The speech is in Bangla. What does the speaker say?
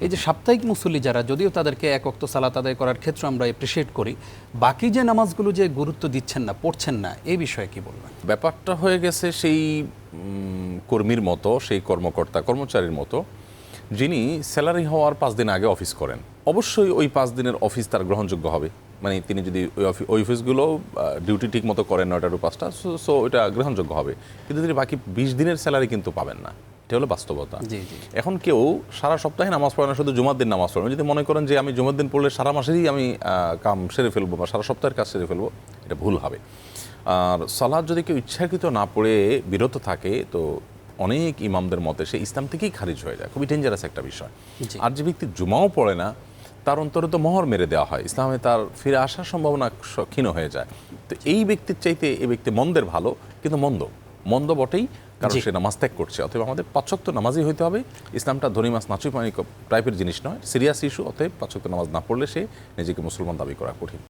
এই যে সাপ্তাহিক মুসল্লি যারা, যদিও তাদেরকে এক অক্ত সালাত আদায় করার ক্ষেত্রে আমরা এপ্রিসিয়েট করি, বাকি যে নামাজগুলো যে গুরুত্ব দিচ্ছেন না, পড়ছেন না এই বিষয়ে কি বলবেন? ব্যাপারটা হয়ে গেছে সেই কর্মীর মতো, সেই কর্মকর্তা, কর্মচারীর মতো, যিনি স্যালারি হওয়ার পাঁচ দিন আগে অফিস করেন। অবশ্যই ওই পাঁচ দিনের অফিস তার গ্রহণযোগ্য হবে। মানে তিনি যদি ওই অফি- ওই অফিসগুলো ডিউটি ঠিক মতো করেন নয়টা টু পাঁচটা, সো এটা গ্রহণযোগ্য হবে। কিন্তু তিনি বাকি বিশ দিনের স্যালারি কিন্তু পাবেন না। এটা হলো বাস্তবতা। এখন কেউ সারা সপ্তাহে নামাজ পড়ে না শুধু জুমার দিন নামাজ পড়ে। যদি মনে করেন যে আমি জুমার দিন পড়লে সারা মাসেরই আমি কাম সেরে ফেলব বা সারা সপ্তাহের কাজ সেরে ফেলব এটা ভুল হবে। আর সালাদ যদি কেউ ইচ্ছাকৃত না পড়ে বিরত থাকে তো অনেক ইমামদের মতে সে ইসলাম থেকেই খারিজ হয়ে যায়। খুবই ডেঞ্জারাস একটা বিষয়। আর যে ব্যক্তি জুমাও পড়ে না তার অন্তরে তো মোহর মেরে দেওয়া হয়। ইসলামে তার ফিরে আসার সম্ভাবনা ক্ষীণ হয়ে যায়। তো এই ব্যক্তির চাইতে এই ব্যক্তি মন্দের ভালো কিন্তু মন্দ। মন্দ বটেই কারণ সে নামাজ ত্যাগ করছে। অতএব আমাদের পাঁচক্ত নামাজই হইতে হবে। ইসলামটা ধনী মাস নাচুই পানি টাইপের জিনিস নয়। সিরিয়াস ইস্যু অতএব পাঁচক্ত নামাজ না পড়লে সে নিজেকে মুসলমান দাবি করা কঠিন।